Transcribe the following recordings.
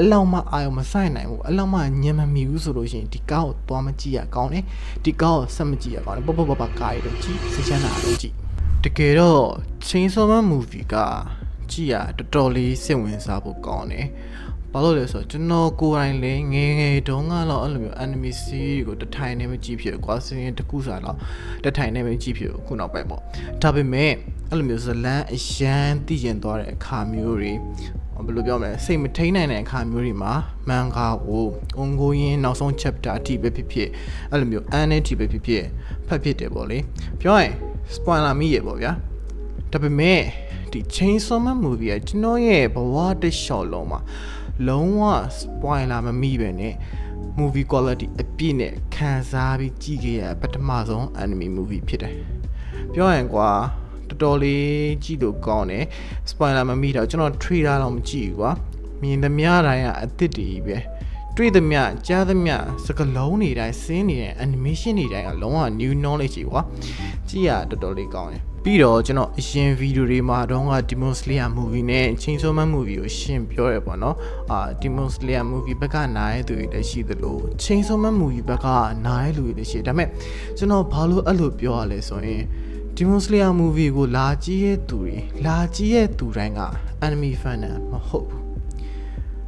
အလောက်မှအာရုံမဆိုင်နိုင်ဘူးအလောက်မှညံမမီဘူးဆိုလို့ရှိရင်ဒီကားကိုသွားမကြည့်ရကောင်းတယ်ဒီကားကိုဆက်မကြည့်ရကောင်းတယ်ပေါ့ပေါ့ပေါ့ပေါ့ကားရတော့ကြည့်စိတ်ချမ်းသာတော့ကြည့်တကယ်တော့ Chainsaw Man movie ကကြည့်ရတော်တော်လေးစိတ်ဝင်စားဖို့ကောင်းတယ်ဘာလို့လဲဆိုတော့ကျွန်တော်ကိုယ်တိုင်လည်းငယ်ငယ်တုန်းကတော့အဲ့လိုမျိုး anime series ကိုတစ်ထိုင်နဲ့မကြည့်ဖြစ်ဘူးကွာစရင်တစ်ခုစားတော့တစ်ထိုင်နဲ့မကြည့်ဖြစ်ဘူးခုနောက်ပိုင်းပေါ့ဒါပေမဲ့အဲ့လိုမျိုးဇလန်းအရန်သိကျင်သွားတဲ့အခါမျိုးတွေ ဘယ်လိုပြောမလဲစိတ်မထိန်နိုင်တဲ့အခါမျိုးတွေမှာမန်ဂါကိုအွန်ကိုရင်နောက်ဆုံး chapter အထိပဲဖြစ်ဖြစ်အဲ့လိုမျိုးအန်နဲ့အထိပဲဖြစ်ဖြစ်ဖတ်ဖြစ်တယ်ပေါ့လေပြောရင် spoiler မိရပေါ့ဗျာဒါပေမဲ့ဒီ Chainsaw Man movie ကကျွန်တော်ရဲ့ဘဝတစ်လျှောက်လုံးမှာလုံးဝ spoiler မမိပဲနဲ့ movie quality အပြည့်နဲ့ခံစားပြီးကြည့်ခဲ့ရပထမဆုံး anime movie ဖြစ်တယ်ပြောရင်ကွာ တော်တော်လေးကြည့်လို့ကောင်းတယ် spoiler မမိတော့ကျွန်တော် trailer တော့မကြည့်ဘူးကွာမြင်သမျှတိုင်းကအသစ်တည်းပဲတွေ့သမျှကြားသမျှစကလုံးတွေတိုင်းစင်းနေတဲ့ animation တွေတိုင်းကလုံးဝ new knowledge ကြီးကွာကြည့်ရတော်တော်လေးကောင်းတယ်ပြီးတော့ကျွန်တော်အရင်ဗီဒီယိုတွေမှာတော့က Demon Slayer movie နဲ့ Chainsaw Man movie ကိုရှင်းပြောရပေါ့နော်အာ Demon Slayer movie ဘက်ကနားရတဲ့သူတွေလည်းရှိသလို Chainsaw Man movie ဘက်ကနားရတဲ့လူတွေလည်းရှိတယ်ဒါပေမဲ့ကျွန်တော်ဘာလို့အဲ့လိုပြောရလဲဆိုရင် Demon Slayer movie ကိုလာကြည့်ရဲ့သူတွေလာကြည့်ရဲ့သူတိုင်းက anime fan နဲ့မဟုတ်ဘူး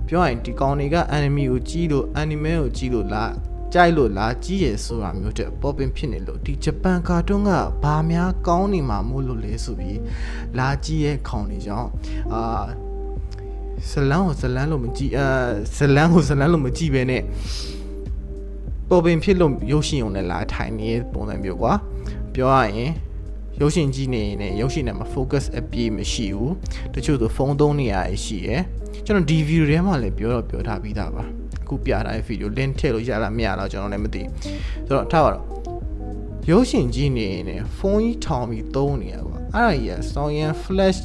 ပြောရရင်ဒီကောင်တွေက anime ကိုကြည့်လို့ anime ကိုကြည့်လို့လာကြိုက်လို့လာကြည့်ရဆိုတာမျိုးတဲ့ပေါ်ပင်ဖြစ်နေလို့ဒီဂျပန်ကာတွန်းကဘာများကောင်းနေမှာမို့လို့လဲဆိုပြီးလာကြည့်ရဲ့ခေါင်နေကြောင်းအာဇလန်းကိုဇလန်းလို့မကြည့်အာဇလန်းကိုဇလန်းလို့မကြည့်ပဲနဲ့ပေါ်ပင်ဖြစ်လို့ရုပ်ရှင်ုံနဲ့လာထိုင်နေတဲ့ပုံစံမျိုးကွာပြောရရင် ရုပ်ရှင်ကြည့်နေရင်ရုပ်ရှင်နဲ့မှာ focus အပြည့်မရှိဘူးတချို့ဆိုဖုန်းသုံးနေရရှိရယ်ကျွန်တော်ဒီ video ထဲမှာလည်းပြောတော့ပြောထားပြီးသားပါအခုပြထားတဲ့ video link ထည့်လို့ရလားမရလားကျွန်တော်လည်းမသိဆိုတော့ထားပါတော့ရုပ်ရှင်ကြည့်နေရင်ဖုန်းကြီးထောင်ပြီးသုံးနေရကွာအဲ့ဒါကြီးကစောင်းရန် flash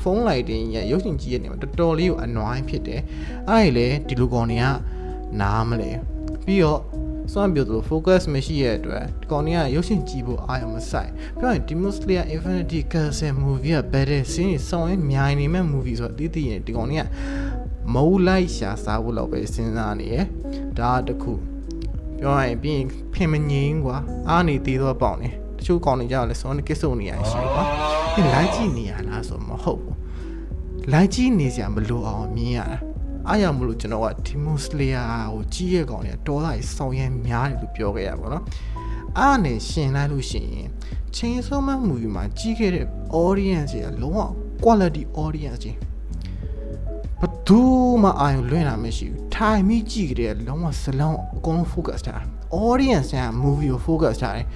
ဖုန်းလိုက်တင်ရရုပ်ရှင်ကြည့်ရနေမှာတော်တော်လေးကိုအနွိုင်းဖြစ်တယ်အဲ့ဒီလေဒီလိုကောင်တွေကနားမလဲပြီးတော့ စွမ်းပြောသလို focus မရှိရဲ့အတွက်ဒီကောင်တွေကရုပ်ရှင်ကြည့်ဖို့အာရုံမစိုက်ပြောရင် Demon Slayer Infinity Castle movie က better scene ဆောင်းရင်မြိုင်နေမဲ့ movie ဆိုတော့တည်တည်ရင်ဒီကောင်တွေကမုံလိုက်ရှာစားဖို့လောက်ပဲစဉ်းစားနေရယ်ဒါတခုပြောရင်ပြီးရင်ဖင်မငိမ့်ကွာအားနေသေးတော့ပေါင်နေတချို့ကောင်တွေကြောက်လဲစောနေကစ်စုံနေရရှိကွာဒီလိုက်ကြည့်နေရလားဆိုမဟုတ်ဘူးလိုက်ကြည့်နေစရာမလိုအောင်မြင်ရတာ အားရမလို့ကျွန်တော်က Demon Slayer ကိုကြီးရဲ့ကောင်တွေတော်လိုက်ဆောင်းရမ်းများတယ်လို့ပြောခဲ့ရပါတော့အားနဲ့ရှင်လိုက်လို့ရှိရင် Chainsaw Man movie မှာကြီးခဲ့တဲ့ audience တွေကလုံးဝ quality audience ကြီးဘယ်သူမှအာရုံလွှင့်တာမရှိဘူးထိုင်ပြီးကြည့်ကြတဲ့လုံးဝစလုံးအကုန်လုံး focus ထား audience က movie ကို focus ထားတယ်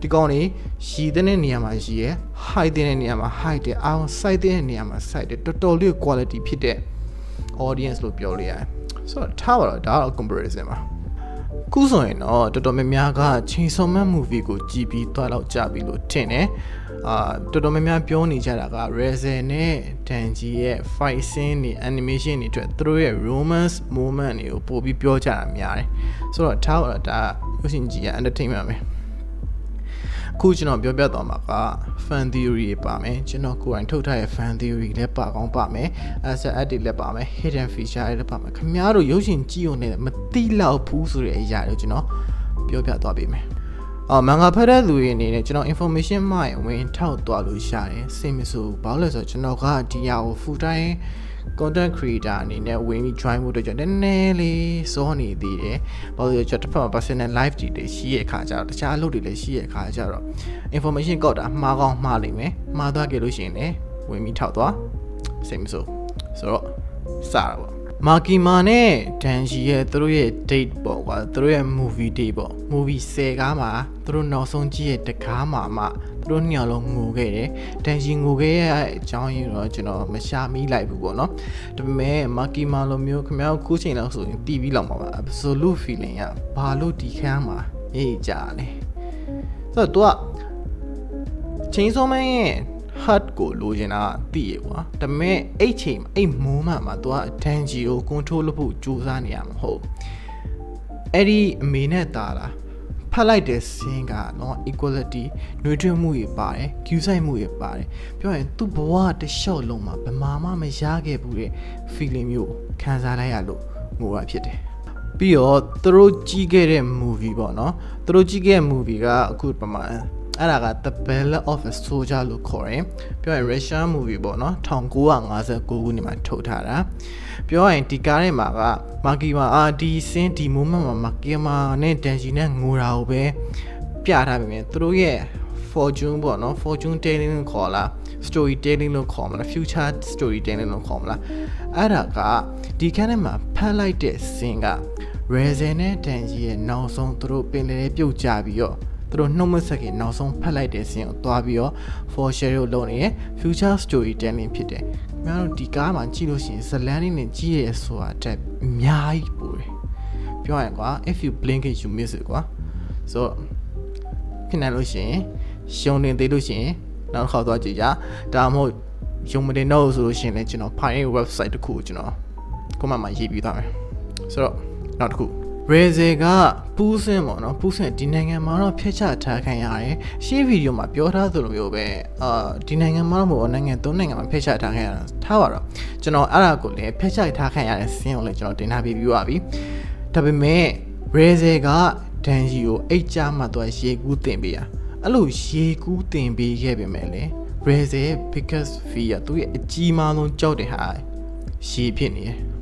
ဒီကောင်တွေရှည်တဲ့နေရာမှာရှည်ရယ် high တဲ့နေရာမှာ high တယ်အောင် side တဲ့နေရာမှာ side တယ်တော်တော်လေး quality ဖြစ်တဲ့ audience လို့ပြောလို့ရတယ်ဆိုတော့ထားပါတော့ဒါတော့ comparison ပါခုဆိုရင်တော့တော်တော်များများက Chainsaw Man movie ကိုကြည်ပြီးသွားတော့ကြပြီလို့ထင်တယ်အာတော်တော်များများပြောနေကြတာက Rezen နဲ့ Danji ရဲ့ fight scene တွေ animation တွေအတွက်သူတို့ရဲ့ romance moment တွေကိုပို့ပြီးပြောကြတာများတယ်ဆိုတော့ထားပါတော့ဒါရုပ်ရှင်ကြီးက entertainment ပဲအ ခုကျွန်တော်ပြောပြသွားမှာက fan theory တွေပါမယ်ကျွန်တော်ကိုယ်တိုင်ထုတ်ထားတဲ့ fan theory လည်းပါကောင်းပါမယ် asset add တွေလည်းပါမယ် hidden feature တွေလည်းပါမယ်ခင်ဗျားတို့ရုပ်ရှင်ကြည့်ုံနဲ့မတိလောက်ဘူးဆိုတဲ့အရာတွေကျွန်တော်ပြောပြသွားပေးမယ်အော်မန်ဂါဖတ်တဲ့လူတွေအနေနဲ့ကျွန်တော် information မှဝင်ထောက်သွားလို့ရတယ်စိတ်မဆိုးဘာလို့လဲဆိုတော့ကျွန်တော်ကဒီဟာကို full time content creator အနေနဲ့ဝင်ပြီး join ဖို့အတွက်ကျွန်တော်နည်းနည်းလေးစောနေသေးတယ်။ဘာလို့လဲကျွန်တော်တစ်ဖက်မှာ personal life တွေလည်းရှိရဲ့အခါကျတော့တခြားအလုပ်တွေလည်းရှိရဲ့အခါကျတော့ information ကောက်တာမှားကောင်းမှားလိမ့်မယ်။မှားသွားကြလို့ရှိရင်လည်းဝင်ပြီးထောက်သွားစိတ်မဆိုးဆိုတော့စတာပေါ့မာကီမာနဲ့ဒန်ဂျီရဲ့သူတို့ရဲ့ date ပေါ့ကွာသူတို့ရဲ့ movie date ပေါ့ movie 10ကားမှာသူတို့နောက်ဆုံးကြည့်ရဲ့တကားမှာမှ သူတို့ညောင်လုံးငိုခဲ့တယ်ဒန်ဂျီငိုခဲ့ရဲ့အကြောင်းရင်းတော့ကျွန်တော်မရှာမိလိုက်ဘူးပေါ့နော်ဒါပေမဲ့မာကီမာလိုမျိုးခင်ဗျားခုချိန်လောက်ဆိုရင်တီးပြီးလောက်မှာပါ absolute feeling ကဘာလို့ဒီခန်းမှာရေးကြလဲဆိုတော့ तू က Chainsaw Man ရဲ့ heart ကိုလိုချင်တာသိရကွာဒါပေမဲ့အဲ့ချိန်မှာအဲ့ moment မှာ तू ကအတန်ကြီးကို control လုပ်ဖို့ကြိုးစားနေရမှာမဟုတ်အဲ့ဒီအမေနဲ့တာလားဖ တ်လိုက်တဲ့ scene ကနော် equality နှွေးထွေးမှုတွေပါတယ် cue ဆိုင်မှုတွေပါတယ်ပြောရင်သူ့ဘဝတစ်လျှော့လုံးမှာဘယ်မှာမှမရခဲ့ဘူးတဲ့ feeling မျိုးခံစားလိုက်ရလို့ငိုရဖြစ်တယ်ပြီးတော့သူတို့ကြည့်ခဲ့တဲ့ movie ပေါ့နော်သူတို့ကြည့်ခဲ့တဲ့ movie ကအခုပမာ အဲ့ဒါက The Ballad of a Soldier လို့ခေါ်တယ်ပြောရင် Russian movie ပေါ့နော်1959ခုနှစ်မှာထုတ်ထားတာပြောရင်ဒီကားထဲမှာကမာကီမာအာဒီစင်းဒီ moment မှာမာကီမာနဲ့ဒန်ဂျီနဲ့ငိုတာကိုပဲပြထားပြီမြင်သူတို့ရဲ့ fortune ပေါ့နော် fortune telling လို့ခေါ်လား story telling လို့ခေါ်မလား future story telling လို့ခေါ်မလားအဲ့ဒါကဒီခန်းထဲမှာဖတ်လိုက်တဲ့ scene က Rezen နဲ့ Danji ရဲ့နောက်ဆုံးသူတို့ပင်လယ်ပြုတ်ကြပြီးတော့ သူတို့နှုတ်မဆက်ခင်နောက်ဆုံးဖတ်လိုက်တဲ့ scene ကိုတွားပြီးတော့ for share လို့လုပ်နေတဲ့ future story telling ဖြစ်တယ်။ခင်ဗျားတို့ဒီကားမှာကြည့်လို့ရှိရင်ဇလန်လေးနဲ့ကြည့်ရဆိုတာတက်အများကြီးပိုတယ်။ပြောရရင်ကွာ if you blink it you miss it ကွာ။ so ဖြစ်နိုင်လို့ရှိရင်ရှုံနေသေးလို့ရှိရင်နောက်တစ်ခါသွားကြည့်ကြဒါမှမဟုတ်ယုံမတင်တော့ဆိုလို့ရှိရင်လည်းကျွန်တော် Pine website တစ်ခုကိုကျွန်တော် comment မှာရေးပြီးသားမယ်ဆိုတော့နောက်တစ်ခု Razer ကပူးစင်ပေါ့နော်ပူးစင်ဒီနိုင်ငံမှာတော့ဖျက်ချထားခံရတယ်ရှေ့ဗီဒီယိုမှာပြောထားသလိုမျိုးပဲအာဒီနိုင်ငံမှာတော့မဟုတ်နိုင်ငံသုံးနိုင်ငံမှာဖျက်ချထားခံရတာထားပါတော့ကျွန်တော်အဲ့ဒါကိုလည်းဖျက်ချထားခံရတဲ့စင်းကိုလည်းကျွန်တော်တင်ထားပြီးပြပါပြီဒါပေမဲ့ Razer ကဒန်ဂျီကိုအိတ်ကြမှာတော့ရေကူးတင်ပေးရအဲ့လိုရေကူးတင်ပေးခဲ့ပေမဲ့လေ Razer ရဲ့ biggest fear သူရဲ့အကြီးမားဆုံးကြောက်တဲ့ဟာရေဖြစ်နေတယ်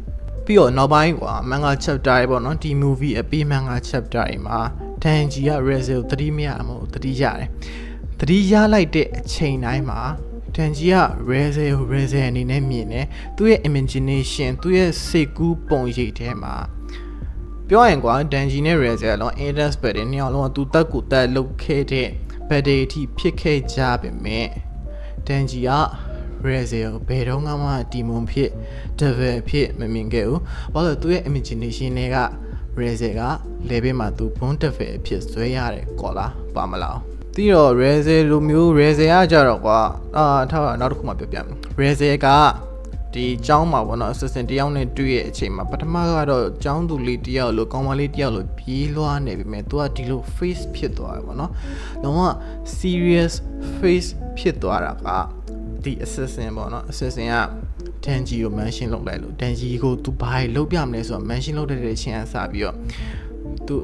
ပြီးတော့နောက်ပိုင်းကွာမန်ဂါ chapter တွေပေါ့နော်ဒီ movie အပြီးမန်ဂါ chapter တွေမှာဒန်ဂျီက Razer ကိုတတိမရမဟုတ်တတိရတယ်တတိရလိုက်တဲ့အချိန်တိုင်းမှာဒန်ဂျီက Razer ကို Razer အနေနဲ့မြင်တယ်သူ့ရဲ့ imagination သူ့ရဲ့စိတ်ကူးပုံရိပ်ထဲမှာပြောရင်ကွာဒန်ဂျီနဲ့ Razer အလုံး interest ပဲတဲ့နှစ်ယောက်လုံးကသူတက်ကိုတက်လုတ်ခဲ့တဲ့ battery အထိဖြစ်ခဲ့ကြပါမယ်ဒန်ဂျီက ဘရက်ဇီကိုဘယ်တော့မှတီမွန်ဖြစ်ဒဗယ်ဖြစ်မမြင်ခဲ့ဘူး။ဘာလို့သူ့ရဲ့ imagination တွေကဘရက်ဇီကလေဘေးမှာသူဘွန်းဒဗယ်ဖြစ်ဆွဲရတယ်ကော်လားပါမလား။ပြီးတော့ Razer လိုမျိုး Razer ကကြတော့ကွာအာထားပါနောက်တစ်ခုမှပြောပြမယ် Razer ကဒီចောင်းမှာပေါ့နော် assistant တယောက်နဲ့တွေ့ရဲ့အချိန်မှာပထမကတော့ចောင်းသူလေးတယောက်လို့ကောင်းမလေးတယောက်လို့ပြေးလွှားနေပြီမဲ့သူကဒီလို face ဖြစ်သွားတယ်ပေါ့နော်။လုံးဝ serious face ဖြစ်သွားတာက ဒီ assistant ပေါ့နော် assistant က Danji ကို mention လုပ်လိုက်လို့ Danji ကိုသူဘာလို့ပြမလဲဆိုတော့ mention လုပ်တဲ့အချိန်အစားပြီးတော့သူ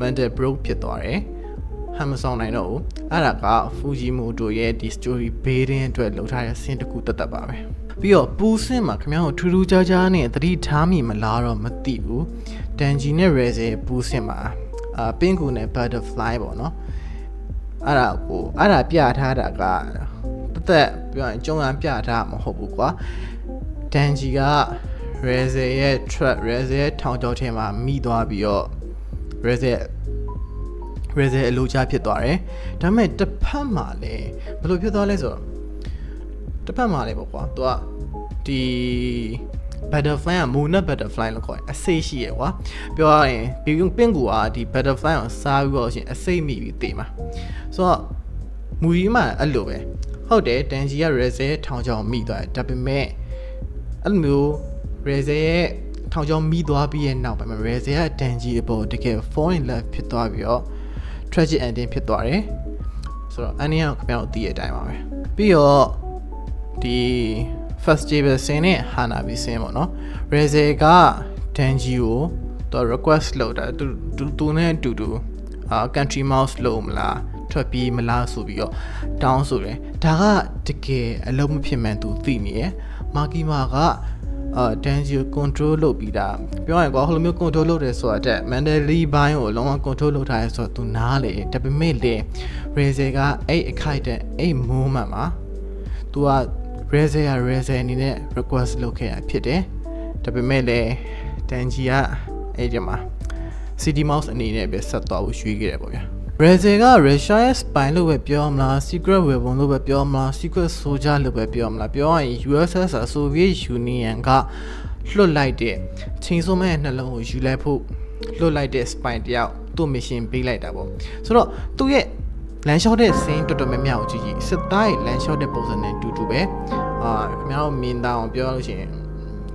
mental broke ဖြစ်သွားတယ်ဟမ်မဆောင်နိုင်တော့ဘူးအဲ့ဒါက Fujimoto ရဲ့ဒီ story building အတွက်လုပ်ထားတဲ့ scene တစ်ခုတက်တက်ပါပဲပြီးတော့ပူစင်မှာခင်ဗျားတို့ထူးထူးခြားခြားနဲ့သတိထားမိမလားတော့မသိဘူးဒန်ဂျီနဲ့ Razer ပူစင်မှာအာပင်းကူနဲ့ butterfly ပေါ့နော်အဲ့ဒါကိုအဲ့ဒါပြထားတာကတ သက်ပြောရင်ကျုံရန်ပြထားမဟုတ်ဘူးကွာဒန်ဂျီက Razer ရဲ့ track Razer ရဲ့ထောင်ချောထဲမှာမိသွားပြီးတော့ Razer Razer အလိုချဖြစ်သွားတယ်ဒါပေမဲ့တစ်ဖက်မှာလည်းဘယ်လိုဖြစ်သွားလဲဆိုတော့တစ်ဖက်မှာလည်းပေါ့ကွာသူကဒီ butterfly က moon နဲ့ butterfly လို့ခေါ်တယ်အစိတ်ရှိရယ်ကွာပြောရရင်ဒီပင်ကူကဒီ butterfly ကိုစားပြီးတော့ရှင်အစိတ်မိပြီးတေးမှာဆိုတော့မူကြီးမှာအဲ့လိုပဲ ဟုတ်တယ်တန်ဂျီက Razer ထောင်ချောင်မိသွားတယ်ဒါပေမဲ့အဲ့လိုမျိုး Razer ရဲ့ထောင်ချောင်မိသွားပြီးရဲ့နောက်ပိုင်းမှာ Razer ကတန်ဂျီအပေါ်တကယ် fall in love ဖြစ်သွားပြီးတော့ tragic ending ဖြစ်သွားတယ်ဆိုတော့အန်နီယာကိုခင်ဗျားတို့သိတဲ့အတိုင်းပါပဲပြီးတော့ဒီ festival scene နဲ့ Hanabi scene ပေါ့နော် Razer က Danji ကိုသူ request လုပ်တာသူသူသူနဲ့အတူတူအာ country mouse လုပ်မလား ထွက်ပြေးမလားဆိုပြီးတော့တောင်းဆိုတယ်ဒါကတကယ်အလုံးမဖြစ်မှန်သူသိနေရယ်မာကီမာကအာတန်ဂျီကို control လုပ်ပြီးတာပြောရရင်ကွာဟိုလိုမျိုး control လုပ်တယ်ဆိုတာတက် mentally ဘိုင်းကိုလုံးဝ control လုပ်ထားရဲဆိုတော့ तू နားလေဒါပေမဲ့လေ Razer ကအဲ့အခိုက်တဲ့အဲ့ moment မှာ तू က Razer က Razer အနေနဲ့ request လုပ်ခဲ့တာဖြစ်တယ်ဒါပေမဲ့လေတန်ဂျီကအဲ့ဒီမှာ City Mouse အနေနဲ့ပဲဆက်သွားဖို့ရွေးခဲ့တယ်ပေါ့ဗျာ Razer က Russia ရဲ့ spy လို့ပဲပြောမလား secret weapon လို့ပဲပြောမလား secret soldier လို့ပဲပြောမလားပြောရရင် USSR Soviet Union ကလွတ်လိုက်တဲ့ချင်းစုံမဲ့နှလုံးကိုယူလိုက်ဖို့လွတ်လိုက်တဲ့ spy တယောက်သူ့ mission ပေးလိုက်တာပေါ့ဆိုတော့သူ့ရဲ့လမ်းလျှောက်တဲ့ scene တော်တော်များများကိုကြည့်ကြည့်စစ်သားရဲ့လမ်းလျှောက်တဲ့ပုံစံနဲ့တူတူပဲအာခင်ဗျားတို့မြင်တာအောင်ပြောလို့ရှိရင်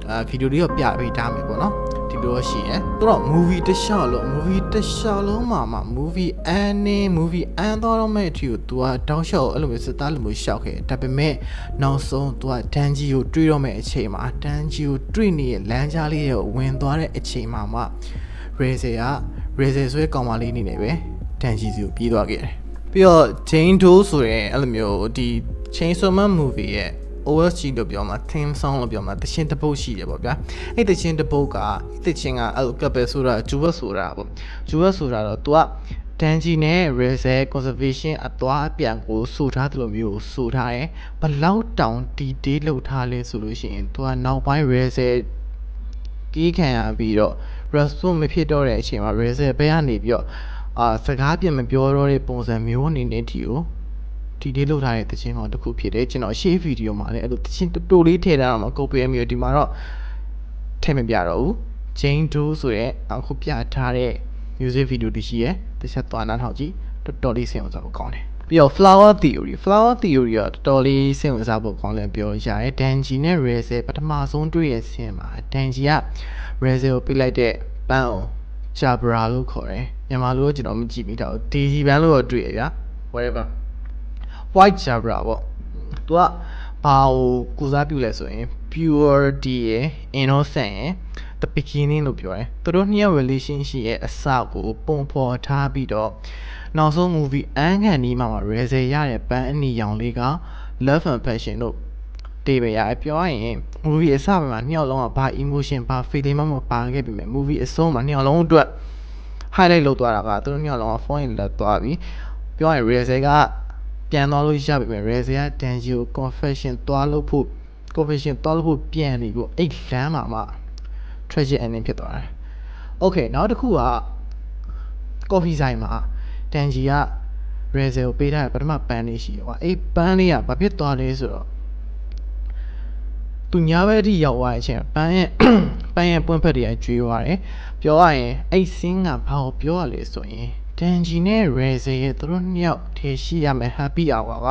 အာဗီဒီယိုလေးတော့ပြပေးထားမယ်ပေါ့နော် ဒီလိုရှိတယ်။ဆိုတော့ movie တစ်လျှောက်လုံး movie တစ်လျှောက်လုံးမှာမှ movie အန်နေ movie အန်သွားတော့မဲ့အထီကို तू ကတောက်လျှောက်အဲ့လိုမျိုးစစ်သားလိုမျိုးရှောက်ခဲ့။ဒါပေမဲ့နောက်ဆုံး तू ကဒန်ဂျီကိုတွေးတော့မဲ့အချိန်မှာဒန်ဂျီကိုတွေးနေတဲ့လမ်းကြားလေးရဲ့ဝင်သွားတဲ့အချိန်မှာမှ Razer က Razer ဆိုတဲ့ကောင်မလေးနေနေပဲဒန်ဂျီစီကိုပြေးသွားခဲ့တယ်။ပြီးတော့ Jane Doe ဆိုတဲ့အဲ့လိုမျိုးဒီ Chainsaw Man movie ရဲ့ OSG လို့ပြောမှာ theme song လို့ပြောမှာတခြင်းတစ်ပုတ်ရှိတယ်ပေါ့ဗျာအဲ့တခြင်းတစ်ပုတ်ကတခြင်းကအဲ့လိုကပ်ပဲဆိုတာဂျူဝတ်ဆိုတာပေါ့ဂျူဝတ်ဆိုတာတော့ तू ကတန်ဂျီနဲ့ reserve conservation အသွားအပြန်ကိုစူထားတယ်လို့မျိုးစူထားတယ်ဘလောက်တောင် detail လောက်ထားလဲဆိုလို့ရှိရင် तू ကနောက်ပိုင်း reserve ကီးခံရပြီးတော့ response မဖြစ်တော့တဲ့အချိန်မှာ reserve ဘက်ကနေပြီးတော့အာစကားပြန်မပြောတော့တဲ့ပုံစံမျိုးအနေနဲ့ဒီကို ဒီလေးလောက်ထားတဲ့တခြင်းကောင်တစ်ခုဖြစ်တယ်ကျွန်တော်ရှေ့ဗီဒီယိုမှာလည်းအဲ့လိုတခြင်းတူတူလေးထည့်ထားတော့မကုတ်ပေးမျိုးဒီမှာတော့ထည့်မပြတော့ဘူး Jane Doe ဆိုတဲ့အခုပြထားတဲ့ music video တရှိရယ်တစ်ချက်သွားနားထောင်ကြည့်တော်တော်လေးစင်အောင်စားဖို့ကောင်းတယ်ပြီးတော့ flower theory flower theory ကတော်တော်လေးစင်ဝင်စားဖို့ကောင်းတယ်ပြောရရတယ် Danji နဲ့ Razer ပထမဆုံးတွေ့ရဆင်းမှာ Danji က Razer ကိုပြလိုက်တဲ့ပန်းအောင် Jabra လို့ခေါ်တယ်မြန်မာလိုကျွန်တော်မကြည့်မိတော့ DG ပန်းလို့တော့တွေ့ရဗျာ whatever white Jabra ပေါ့သူကဘာကိုကုစားပြုလဲဆိုရင် purity ရယ် innocent ရယ် the beginning လို့ပြောတယ်သူတို့နှစ်ယောက် relationship ရဲ့အစကို ပုံဖော်ထားပြီးတော့နောက်ဆုံး movie အန်းခံဒီမှာမှာ Razer ရတဲ့ပန်းအနီရောင်လေးက love and passion လို့တေးပဲရပြောရရင် movie အစပိုင်းမှာနှစ်ယောက်လုံးကဘာ emotion ဘာ feeling မှမပါခဲ့ပြီမဲ့ movie အဆုံးမှာနှစ်ယောက်လုံးအတွက် highlight လုပ်သွားတာကသူတို့နှစ်ယောက်လုံးက phone လက်သွားပြီပြောရရင် Razer က ပြန်သွားလို့ရပြီမဲ့ Razer က Danji ကို confession သွားလို့ဖို့ confession သွားလို့ဖို့ပြန်နေပြီးအဲ့လမ်းမှာမှ tragic ending ဖြစ်သွားတယ်။ Okay နောက်တစ်ခုက coffee ဆိုင်မှာတန်ဂျီက Razer ကိုပေးထားတဲ့ပထမပန်းလေးရှိတယ်ကွာ။အဲ့ပန်းလေးကဘာဖြစ်သွားလဲဆိုတော့သူညာဘက်အထိရောက်သွားတဲ့အချိန်ပန်းရဲ့ပန်းရဲ့ပွင့်ဖက်တွေကကျွေးသွားတယ်။ပြောရရင်အဲ့စင်းကဘာကိုပြောရလဲဆိုရင် တန်ဂျီနဲ့ Razer ရဲ့သူတို့နှစ်ယောက်ထေရှိရမယ် happy hour က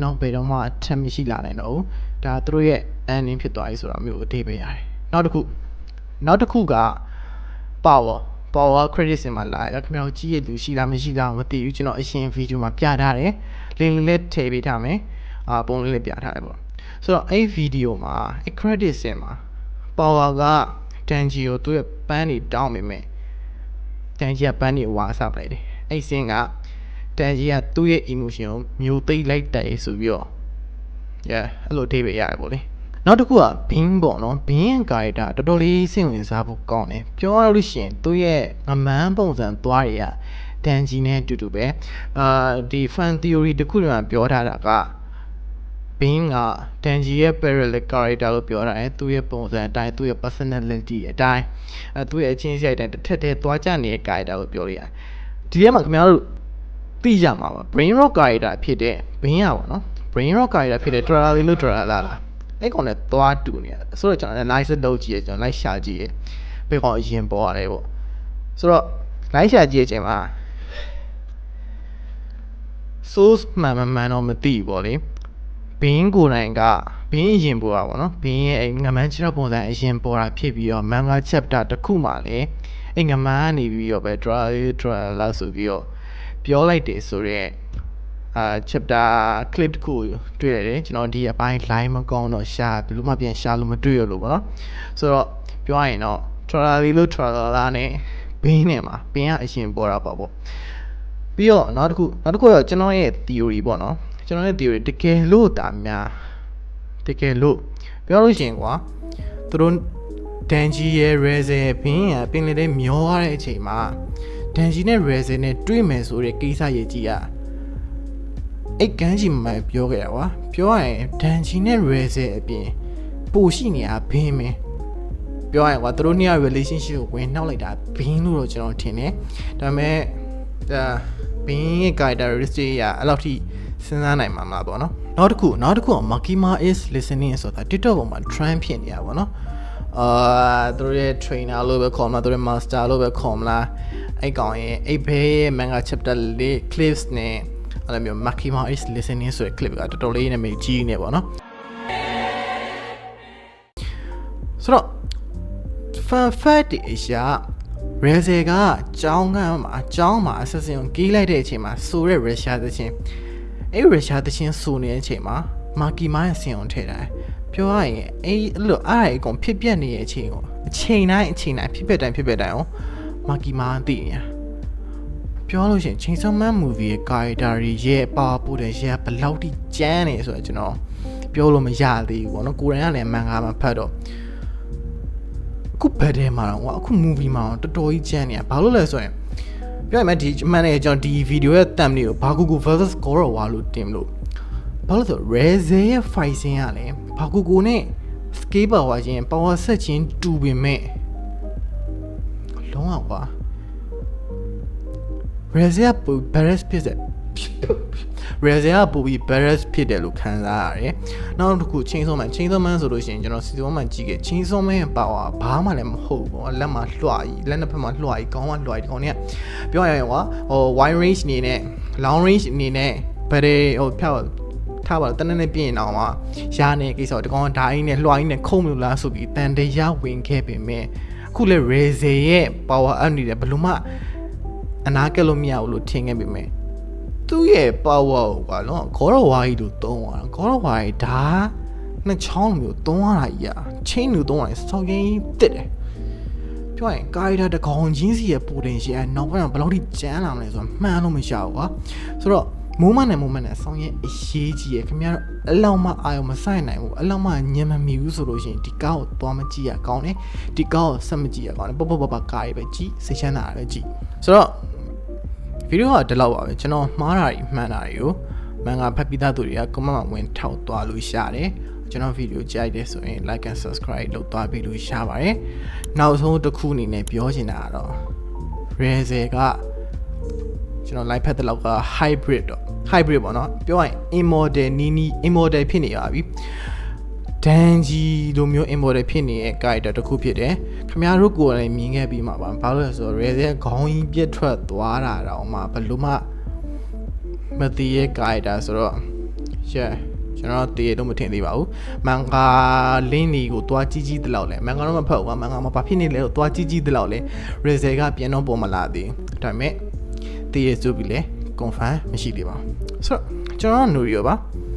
နောက်ဘယ်တော့မှအထက်မရှိလာနိုင်တော့ဘူး။ဒါသူတို့ရဲ့ ending ဖြစ်သွားပြီဆိုတာမျိုးအသေးပဲရတယ်။နောက်တစ်ခုနောက်တစ်ခုက power power credit စင်မှာလာရခင်ဗျားတို့ကြည့်ရလူရှိလားမရှိလားမသိဘူးကျွန်တော်အရင်ဗီဒီယိုမှာပြထားတယ် link လေးလည်းထည့်ပေးထားမယ်အာပုံလေးလည်းပြထားတယ်ပေါ့ဆိုတော့အဲ့ဗီဒီယိုမှာအဲ့ credit စင်မှာ power ကတန်ဂျီကိုသူ့ရဲ့ပန်းတွေတောင်းမိမယ် တန်ဂျီကပန်းတွေဝါဆောက်လိုက်တယ်အဲ့စင်ကတန်ဂျီကသူ့ရဲ့ emotion ကိုမျိုးသိမ့်လိုက်တယ်ဆိုပြီးတော့ yeah အဲ့လိုအထိပ္ပယ်ရတယ်ပေါ့လေနောက်တစ်ခုကဘင်းပေါ့နော်ဘင်းရဲ့ character တော်တော်လေးစိတ်ဝင်စားဖို့ကောင်းတယ်ပြောရလို့ရှိရင်သူ့ရဲ့ငမန်းပုံစံသွားရတန်ဂျီနဲ့အတူတူပဲအာဒီ fan theory တခုတည်းမှာပြောထားတာက ဘင်းကတန်ဂျီရဲ့ parallel character လို့ပြောတာအဲသူ့ရဲ့ပုံစံအတိုင်းသူ့ရဲ့ personality အတိုင်းအဲသူ့ရဲ့အချင်းစိတ်အတိုင်းတစ်ထက်တည်းသွားကြနေတဲ့ character လို့ပြောလို့ရတယ်ဒီထဲမှာခင်ဗျားတို့သိကြမှာပါ brain rock character ဖြစ်တဲ့ဘင်းရပါတော့ brain rock character ဖြစ်တဲ့ trailer လေးလို့ trailer လာလားအဲ့ကောင်နဲ့သွားတူနေတယ်ဆိုတော့ကျွန်တော် nice လုပ်ကြည့်ရကျွန်တော် like ရှာကြည့်ရဘယ်ကောင်အရင်ပေါ်ရတယ်ပေါ့ဆိုတော့ like ရှာကြည့်ရချိန်မှာ source မှန်မှန်မှန်တော့မသိဘူးပေါ့လေ ဘင်းကိုယ်တိုင်ကဘင်းအရင်ပေါ်တာပေါ့နော်ဘင်းရဲ့အဲ့ငမန်းခြေတော့ပုံစံအရင်ပေါ်တာဖြစ်ပြီးတော့ manga chapter တစ်ခုမှလည်းအဲ့ငမန်းကနေပြီးတော့ပဲ draw draw လာဆိုပြီးတော့ပြောလိုက်တယ်ဆိုတော့အာ chapter clip တစ်ခုတွေ့ရတယ်ကျွန်တော်ဒီအပိုင်း line မကောင်းတော့ရှာဘယ်လိုမှပြန်ရှာလို့မတွေ့ရလို့ပေါ့နော်ဆိုတော့ပြောရရင်တော့ trailer လို့ trailer လာနဲ့ဘင်းနဲ့မှာဘင်းကအရင်ပေါ်တာပေါ့ပေါ့ပြီးတော့နောက်တစ်ခုနောက်တစ်ခုတော့ကျွန်တော်ရဲ့ theory ပေါ့နော် ကျွန်တော်ရဲ့ theory တကယ်လို့တာများတကယ်လို့ပြောလို့ရှိရင်ကွာသူတို့ဒန်ဂျီရဲ့ Razer ဘင်းရပင်လေတဲ့မျောရတဲ့အချိန်မှာဒန်ဂျီနဲ့ Razer နဲ့တွေ့မယ်ဆိုတဲ့ကိစ္စရေးကြီးอ่ะအဲ့ကန်းကြီးမှန်ပြောခဲ့တာကွာပြောရရင်ဒန်ဂျီနဲ့ Razer အပြင်ပိုရှိနေတာဘင်းမင်းပြောရရင်ကွာသူတို့နှစ်ယောက် relationship ကိုဝင်နှောက်လိုက်တာဘင်းလို့တော့ကျွန်တော်ထင်တယ်ဒါပေမဲ့ဒါဘင်းရဲ့ characteristic ရအဲ့လောက်ထိ စဉ်းစားနိုင်မှာမလားပေါ့နော်နောက်တစ်ခုနောက်တစ်ခုက Makima is listening ဆိုတာ TikTok ပေါ်မှာ trend ဖြစ်နေရပါတော့အာသူတို့ရဲ့ trainer လို့ပဲခေါ်မလားသူတို့ရဲ့ master လို့ပဲခေါ်မလားအဲ့ကောင်ရဲ့အဲ့ဘဲရဲ့ manga chapter လေး clips နဲ့အဲ့လိုမျိုး Makima is listening ဆိုတဲ့ clip ကတော်တော်လေးနာမည်ကြီးနေပေါ့နော်ဆိုတော့ fan fact တွေအရာ Razer ကကြောင်းကမ်းမှာကြောင်းမှာ assassin ကိုကြီးလိုက်တဲ့အချိန်မှာဆိုတဲ့ Russia သချင်း အဲ့ Russia သချင်းဆိုနေတဲ့အချိန်မှာမာကီမိုင်းအစင်အောင်ထည့်တာပြောရရင်အဲ့အဲ့လိုအားရအကုန်ဖြစ်ပြက်နေတဲ့အချိန်ကိုအချိန်တိုင်းအချိန်တိုင်းဖြစ်ပြက်တိုင်းဖြစ်ပြက်တိုင်းအောင်မာကီမိုင်းသိနေတာပြောလို့ရှိရင် Chainsaw Man movie ရဲ့ character တွေရဲ့ power potential ဘယ်လောက်ထိကျန်းနေဆိုတော့ကျွန်တော်ပြောလို့မရသေးဘူးပေါ့နော်ကိုယ်တိုင်ကလည်းမန်ဂါမှာဖတ်တော့အခုဘယ်ထဲမှာတော့ကွာအခု movie မှာတော့တော်တော်ကြီးကြမ်းနေတာဘာလို့လဲဆိုရင် ပြောရမယ်ဒီအမှန်နဲ့ကျွန်တော်ဒီ video ရဲ့တမ်လေးကိုဘာကူကူ versus God of War လို့တင်လို့ဘာလို့လဲဆို Razer ရဲ့ fight scene ကလည်းဘာကူကူနဲ့ scale power ချင်း power set ချင်းတူပေမဲ့လုံးဝကွာ Razer ကပူ balance ဖြစ်တဲ့ Razer ကပူပြီး balance ဖြစ်တယ်လို့ခံစားရတယ်။နောက်တစ်ခု Chainsaw Man Chainsaw Man ဆိုလို့ရှိရင်ကျွန်တော် season 1မှာကြည့်ခဲ့ Chainsaw Man ရဲ့ power ဘာမှလည်းမဟုတ်ဘူးပေါ့လက်မှာလွှာကြီးလက်နှစ်ဖက်မှာလွှာကြီးခေါင်းကလွှာကြီးဒီကောင်တွေကပြောရရင်ကွာဟို wide range အနေနဲ့ long range အနေနဲ့ဘယ်တွေဟိုဖြောက်ထားပါတော့တနည်းနဲ့ပြင်အောင်မှာရားနေကိစ္စတော့ဒီကောင်ကဓာအင်းနဲ့လွှာကြီးနဲ့ခုံမလို့လားဆိုပြီးတန်တရားဝင်ခဲ့ပေမဲ့အခုလေ Razer ရဲ့ power up နေတယ်ဘယ်လို့မှအနာကက်လို့မရဘူးလို့ထင်ခဲ့ပေမဲ့ သူ့ရဲ့ power ကိုကွာနော်ဂေါရဝါကြီးတို့သုံးသွားတာဂေါရဝါကြီးဒါနှစ်ချောင်းလိုမျိုးသုံးရတာကြီးอ่ะချင်းလူသုံးရရင်စောက်ရင်တစ်တယ်ပြောရင်ကာရီတာတကောင်ချင်းစီရဲ့ပိုတင်ရှင်အဲနောက်ကဘယ်လောက်ထိကျန်းလာမလဲဆိုတော့မှန်းလို့မရဘူးကွာဆိုတော့မိုးမနဲ့မိုးမနဲ့ဆောင်းရင်အရေးကြီးရခင်ဗျားတို့အလောက်မှအာရုံမဆိုင်နိုင်ဘူးအလောက်မှညံမမီဘူးဆိုလို့ရှိရင်ဒီကားကိုသွားမကြည့်ရကောင်းတယ်ဒီကားကိုဆက်မကြည့်ရကောင်းတယ်ပေါ့ပေါ့ပေါ့ပေါ့ကားရပဲကြည့်စိတ်ချမ်းသာရပဲကြည့်ဆိုတော့ ဗီဒီယိုကဒီလောက်ပါပဲကျွန်တော်မှားတာကြီးမှန်တာတွေကိုမန်ဂါဖတ်ပြီးသားသူတွေက comment မှာဝင်ထောက်သွားလို့ရတယ်ကျွန်တော်ဗီဒီယိုကြိုက်တယ်ဆိုရင် like and subscribe လုပ်သွားပြီးလို့ရပါတယ်နောက်ဆုံးတစ်ခုအနေနဲ့ပြောချင်တာကတော့ Razer ကကျွန်တော် live ဖတ်တဲ့လောက်က hybrid တော့ hybrid ပေါ့နော်ပြောရရင် immortal နီးနီး immortal ဖြစ်နေရပြီ ဒန်ကြီးလိုမျိုး immortal ဖြစ်နေတဲ့ character တစ်ခုဖြစ်တယ်ခင်ဗျားတို့ကိုယ်လည်းမြင်ခဲ့ပြီးမှာပါဘာလို့လဲဆိုတော့ Razer ခေါင်းကြီးပြတ်ထွက်သွားတာတော့မှဘယ်လို့မှမသိရဲ့ character ဆိုတော့ yeah ကျွန်တော်တည်ရတော့မထင်သေးပါဘူးမန်ဂါလင်းဒီကိုတွားကြီးကြီးတလောက်လဲမန်ဂါတော့မဖတ်ဘူးမန်ဂါမှာဘာဖြစ်နေလဲတော့တွားကြီးကြီးတလောက်လဲ Razer ကပြန်တော့ပေါ်မလာသေးဒါပေမဲ့တည်ရဆိုပြီးလဲ confirm မရှိသေးပါဘူးဆိုတော့ကျွန်တော်က Nurio ပါ